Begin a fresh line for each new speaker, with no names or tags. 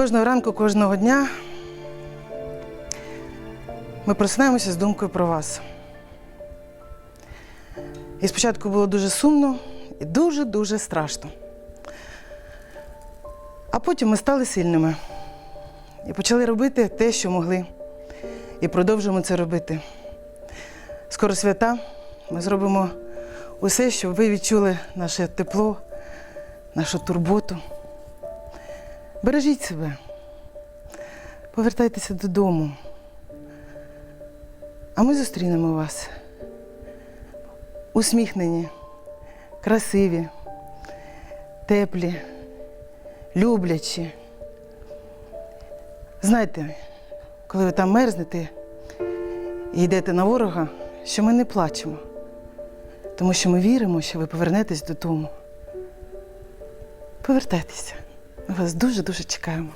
Кожного ранку, кожного дня ми просинаємося з думкою про вас. І спочатку було дуже сумно і дуже-дуже страшно. А потім ми стали сильними і почали робити те, що могли. І продовжуємо це робити. Скоро свята, ми зробимо усе, щоб ви відчули наше тепло, нашу турботу. Бережіть себе, повертайтеся додому. А ми зустрінемо вас. Усміхнені, красиві, теплі, люблячі. Знаєте, коли ви там мерзнете і йдете на ворога, що ми не плачемо, тому що ми віримо, що ви повернетесь додому. Повертайтеся. Вас дуже-дуже чекаємо.